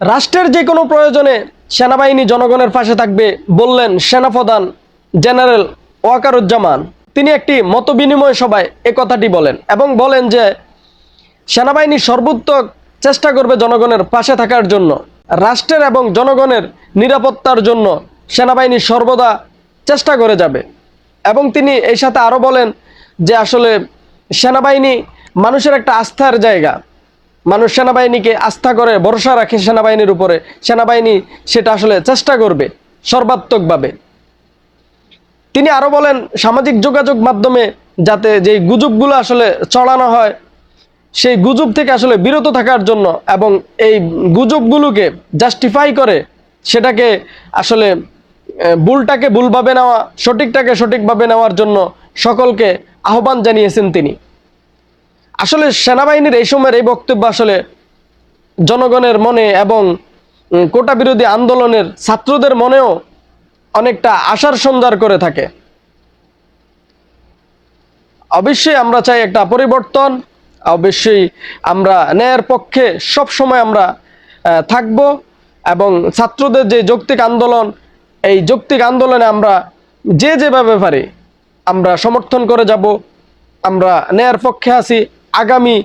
রাষ্ট্রের যে কোনো প্রয়োজনে সেনাবাহিনী জনগণের পাশে থাকবে বললেন সেনাপ্রধান জেনারেল ওয়াকারুজ্জামান। তিনি একটি মতবিনিময় সভায় এ কথাটি বলেন এবং বলেন যে, সেনাবাহিনী সর্বোত্তক চেষ্টা করবে জনগণের পাশে থাকার জন্য। রাষ্ট্রের এবং জনগণের নিরাপত্তার জন্য সেনাবাহিনী সর্বদা চেষ্টা করে যাবে। এবং তিনি এই সাথে আরও বলেন যে, আসলে সেনাবাহিনী মানুষের একটা আস্থার জায়গা। মানুষ সেনাবাহিনীকে আস্থা করে, ভরসা রাখে সেনাবাহিনীর উপরে। সেনাবাহিনী সেটা আসলে চেষ্টা করবে, সর্বাত্মকভাবে। তিনি আরও বলেন, সামাজিক যোগাযোগ মাধ্যমে যাতে যেই গুজবগুলো আসলে চড়ানো হয়, সেই গুজব থেকে আসলে বিরত থাকার জন্য এবং এই গুজবগুলোকে জাস্টিফাই করে, সেটাকে আসলে ভুলটাকে ভুলভাবে নেওয়া, সঠিকটাকে সঠিকভাবে নেওয়ার জন্য সকলকে আহ্বান জানিয়েছেন তিনি। আসলে সেনাবাহিনীর এই সময়ের এই বক্তব্য আসলে জনগণের মনে এবং কোটা বিরোধী আন্দোলনের ছাত্রদের মনেও অনেকটা আশার সঞ্চার করে থাকে। অবশ্যই আমরা চাই একটা পরিবর্তন, অবশ্যই আমরা ন্যায়ের পক্ষে সব সময় আমরা থাকব এবং ছাত্রদের যে যৌক্তিক আন্দোলন, এই যৌক্তিক আন্দোলনে আমরা যে যেভাবে পারি আমরা সমর্থন করে যাব, আমরা ন্যায়ের পক্ষে আছি। আগামী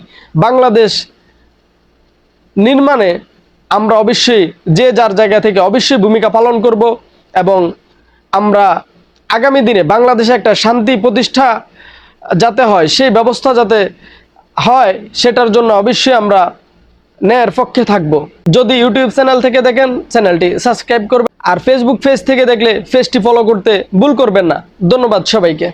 বাংলাদেশ নির্মাণে আমরা অবশ্যই যে যার জায়গা থেকে অবশ্যই ভূমিকা পালন করব এবং আমরা আগামী দিনে বাংলাদেশে একটা শান্তি প্রতিষ্ঠা যাতে হয়, সেই ব্যবস্থা যাতে হয়, সেটার জন্য অবশ্যই আমরা ন্যায়ের পক্ষে থাকব। যদি ইউটিউব চ্যানেল থেকে দেখেন, চ্যানেলটি সাবস্ক্রাইব করবেন। আর ফেসবুক পেজ থেকে দেখলে পেজটি ফলো করতে ভুল করবেন না। ধন্যবাদ সবাইকে।